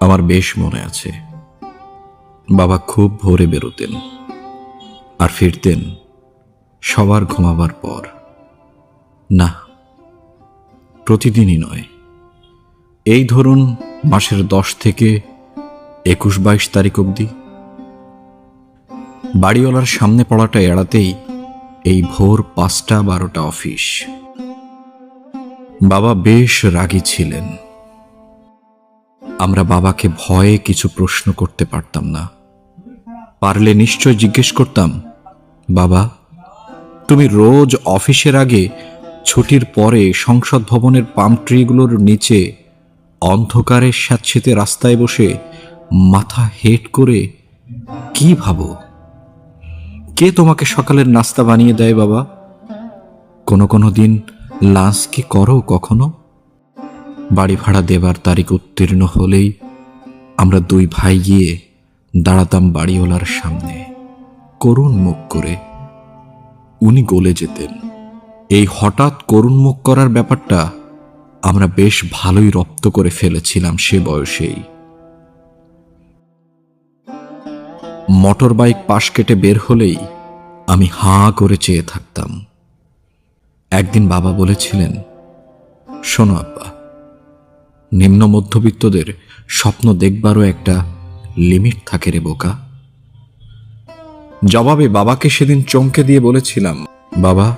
আমার বেশ মনে আছে। বাবা খুব ভোরে বেরোতেন আর ফিরতেন সবার ঘুমাবার পর। না, প্রতিদিনই নয়। এই ধরুন মাসের দশ থেকে একুশ বাইশ তারিখ অবধি। বাড়িওয়ালার সামনে পড়াটা এড়াতেই এই ভোর পাঁচটা বারোটা অফিস। বাবা বেশ রাগী ছিলেন। আমরা বাবাকে ভয়ে কিছু প্রশ্ন করতে পারতাম না। পারলে নিশ্চয় জিজ্ঞেস করতাম, বাবা, তুমি রোজ অফিসের আগে ছুটির পরে সংসদ ভবনের পাম ট্রিগুলোর নিচে অন্ধকারের স্যাঁতসেতে রাস্তায় বসে মাথা হেট করে কি ভাবো? কে তোমাকে সকালের নাস্তা বানিয়ে দেয় বাবা? কোনো কোনো দিন লাঞ্চ কি করো কখনো? বাড়ি ভাড়া দেবার তারিখ উত্তীর্ণ হলেই আমরা দুই ভাই গিয়ে দাঁড়াতাম বাড়িওয়ালার সামনে। করুণ মুখ করে উনি গলে যেতেন। এই হঠাৎ করুণ মুখ করার ব্যাপারটা আমরা বেশ ভালোই রপ্ত করে ফেলেছিলাম সে বয়সেই। মোটর বাইক পাশ কেটে বের হলেই আমি হাঁ করে চেয়ে থাকতাম। একদিন বাবা বলেছিলেন, শোনো আব্বা নিম্ন মধ্যবিত্তদের স্বপ্ন দেখবারও একটা লিমিট থাকে রে বোকা। জবাবে বাবাকে সেদিন চমকে দিয়ে বলেছিলাম, বাবা,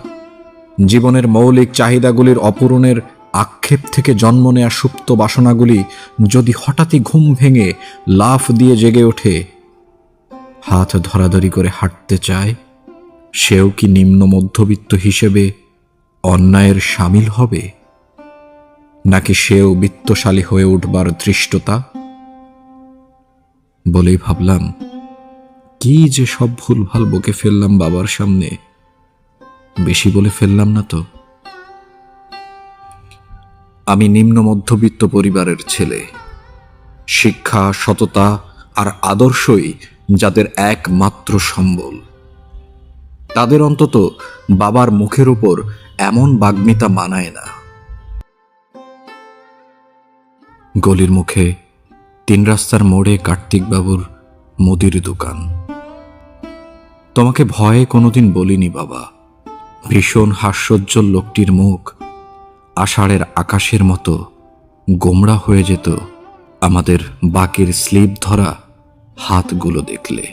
জীবনের মৌলিক চাহিদাগুলির অপূরণের আক্ষেপ থেকে জন্ম নেয়া সুপ্ত বাসনাগুলি যদি হঠাৎই ঘুম ভেঙে লাফ দিয়ে জেগে ওঠে, হাত ধরাধরি করে হাঁটতে চায়, সেও কি নিম্ন মধ্যবিত্ত হিসেবে অন্যায়ের সামিল হবে? নাকি সেও বিত্তশালী হয়ে উঠবার দৃষ্টতা বলেই ভাবলাম, কি যে সব ভুলভাল বকে ফেললাম বাবার সামনে। বেশি বলে ফেললাম না তো। আমি নিম্ন মধ্যবিত্ত পরিবারের ছেলে। শিক্ষা, সততা আর আদর্শই যাদের একমাত্র সম্বল। তাদের অন্তত বাবার মুখের উপর এমন বাগ্মিতা মানায় না। গলির মুখে তিন রাস্তার মোড়ে কার্তিকবাবুর মুদির দোকান। তোমাকে ভয়ে কোনোদিন বলিনি বাবা। ভীষণ হাস্যোজ্জ্বল লোকটির মুখ আষাঢ়ের আকাশের মতো গোমড়া হয়ে যেত আমাদের বাকির স্লিপ ধরা হাতগুলো দেখলে।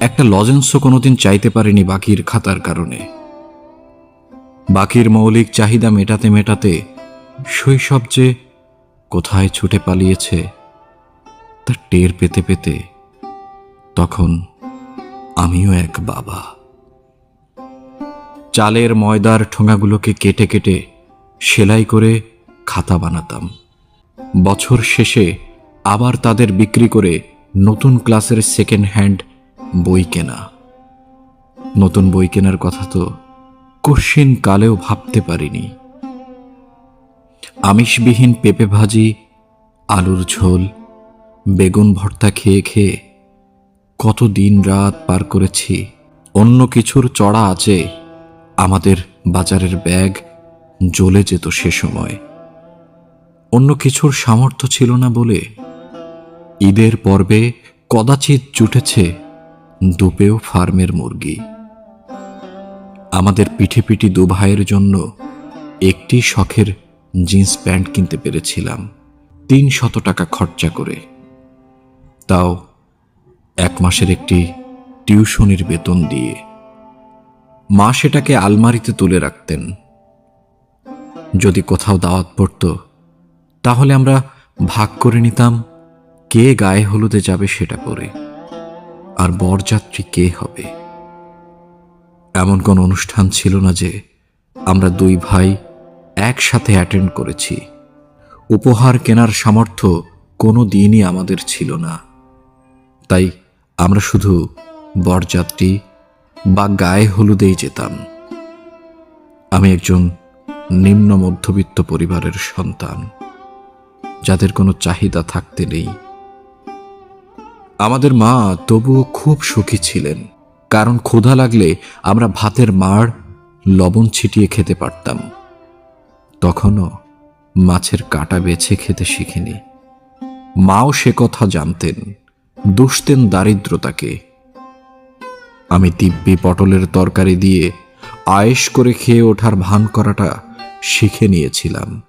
একটা লজেন্সও কোনোদিন চাইতে পারেনি বাকির খাতার কারণে। বাকির মৌলিক চাহিদা মেটাতে মেটাতে শৈশব যে কোথায় ছুটে পালিয়েছে, তা টের পেতে পেতে তখন আমিও এক বাবা। চালের ময়দার ঠোঙাগুলোকে কেটে কেটে সেলাই করে খাতা বানাতাম। বছর শেষে আবার তাদের বিক্রি করে নতুন ক্লাসের সেকেন্ড হ্যান্ড বই কেনা। নতুন বই কেনার কথা তো কশিন কালেও ভাবতে পারিনি। আমিষবিহীন পেঁপে ভাজি, আলুর ঝোল, বেগুন ভর্তা খেয়ে খেয়ে কত দিন রাত পার করেছি। অন্য কিছুর চড়া আছে আমাদের বাজারের ব্যাগ জ্বলে যেত সে সময়। অন্য কিছুর সামর্থ্য ছিল না বলে ঈদের পর্বে কদাচিৎ জুটেছে দুপেও ফার্মের মুরগি। আমাদের পিঠে পিঠি দু ভাইয়ের জন্য একটি শখের জিন্স প্যান্ট কিনতে পেরেছিলাম। তিন শত টাকা খরচা করে। তাও এক মাসের একটি টিউশনির বেতন দিয়ে। মা সেটাকে আলমারিতে তুলে রাখতেন। যদি কোথাও দাওয়াত পড়ত, তাহলে আমরা ভাগ করে নিতাম কে গায়ে হলুদে যাবে সেটা পরে। আর বরযাত্রী কে হবে? এমন কোন অনুষ্ঠান ছিল না যে আমরা দুই ভাই একসাথে অ্যাটেন্ড করেছি। উপহার কেনার সামর্থ্য কোনো দিনই আমাদের ছিল না। তাই আমরা শুধু বরযাত্রী বা গায়ে হলুদেই যেতাম। আমি একজন নিম্ন মধ্যবিত্ত পরিবারের সন্তান, যাদের কোনো চাহিদা থাকতে নেই। আমাদের মা তবুও খুব সুখী ছিলেন, কারণ ক্ষুধা লাগলে আমরা ভাতের মাড়, লবণ ছিটিয়ে খেতে পারতাম। তখনও মাছের কাটা বেছে খেতে শিখিনি। মাও সে কথা জানতেন, দুষতেন দারিদ্রতাকে। আমি দিব্যি পটলের তরকারি দিয়ে আয়েশ করে খেয়ে ওঠার ভান করাটা শিখে নিয়েছিলাম।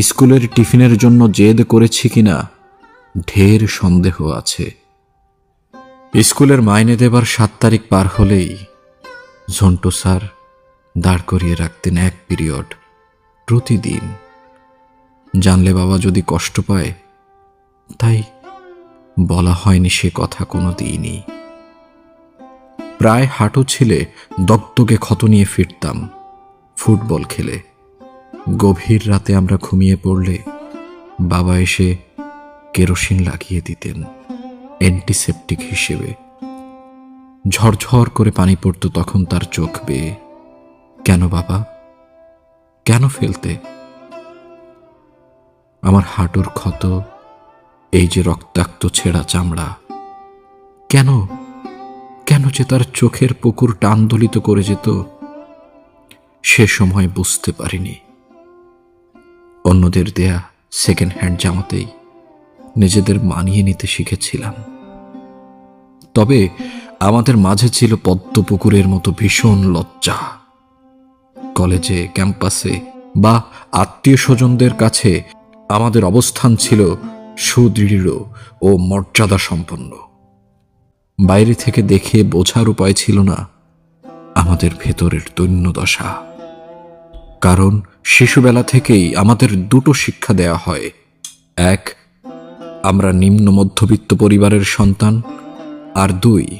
স্কুলের টিফিনের জন্য জেদ করেছি কিনা, ঢের সন্দেহ আছে। স্কুলের মাইনে দেবার সাত তারিখ পার হলেই ঝন্টু স্যার দাঁড় করিয়ে রাখতেন এক পিরিয়ড। প্রতিদিন। জানলে বাবা যদি কষ্ট পায়, তাই বলা হয়নি সে কথা কোনো দিনই। প্রায় হাঁটু ছিলে দগদগে ক্ষত নিয়ে ফিরতাম ফুটবল খেলে। গভীর রাতে আমরা ঘুমিয়ে পড়লে বাবা এসে কেরোসিন লাগিয়ে দিতেন, অ্যান্টিসেপটিক হিসেবে। ঝরঝর করে পানি পড়তো তখন তার চোখ বেয়ে। কেন বাবা? কেন ফেলতে? আমার হাঁটুর ক্ষত, এই যে রক্তাক্ত ছেঁড়া চামড়া, কেন কেন যে তার চোখের পুকুর টানদলিত করে যেত, সে সময় বুঝতে পারিনি। অন্যদের দেয়া সেকেন্ড হ্যান্ড জামাতেই নিজেদের মানিয়ে নিতে শিখেছিলাম। তবে আমাদের মাঝে ছিল পদ্মপুকুরের মতো ভীষণ লজ্জা। কলেজে, ক্যাম্পাসে বা আত্মীয় স্বজনদের কাছে আমাদের অবস্থান ছিল সুদৃঢ় ও মর্যাদা সম্পন্ন বাইরে থেকে দেখে বোঝার উপায় ছিল না আমাদের ভেতরের দৈন্যদশা। কারণ শিশুবেলা থেকেই আমাদের দুটো শিক্ষা দেয়া হয়। এক, আমরা নিম্ন মধ্যবিত্ত পরিবারের সন্তান। আর দুই,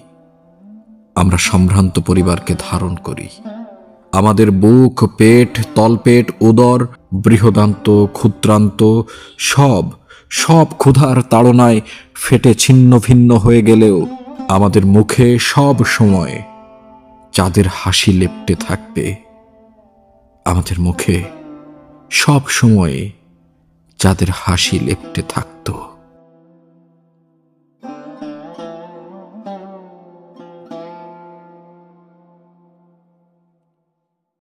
আমরা সম্ভ্রান্ত পরিবারকে ধারণ করি। আমাদের বুক, পেট, তলপেট, উদর, বৃহদান্ত, ক্ষুদ্রান্ত, সব সব ক্ষুধার তাড়নায় ফেটে ছিন্ন ভিন্ন হয়ে গেলেও আমাদের মুখে সব সময় চাঁদের হাসি লেপটে থাকবে। আমাদের মুখে সব সময় চাঁদের হাসি লেপটে থাকবে।